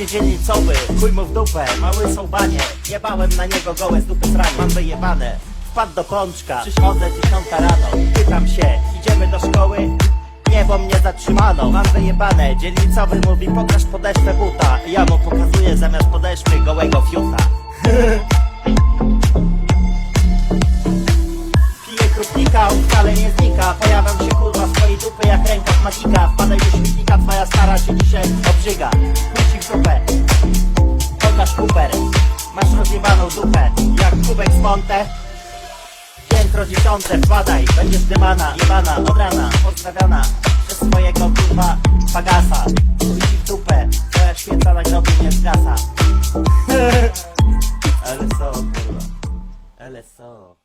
Jedzie dzielnicowy, chuj mu w dupę. Mały są banie, jebałem na niego gołe z dupy sranie. Mam wyjebane, wpadł do pączka. Przychodzę dziesiąta rano, pytam się Idziemy do szkoły? Niebo mnie zatrzymano. Mam wyjebane, dzielnicowy mówi Pokaż podeszwę buta. Ja mu pokazuję zamiast podeszwy gołego fiuta. Piję krupnika, on wcale nie znika. Pojawiam się magika Wpadaj do śmietnika, twoja stara się dzisiaj obrzyga. Kusi w dupę. Pokaż kuper Masz rozjebaną dupę Jak kubek z Monte. Piętro dziesiąte, wpadaj Będziesz dymana, jebana, od rana Pozdrawiana przez swojego kurwa pagasa. Kusi w dupę Twoja świeca na grobie nie zgasa. Ale co kurwa? Ale co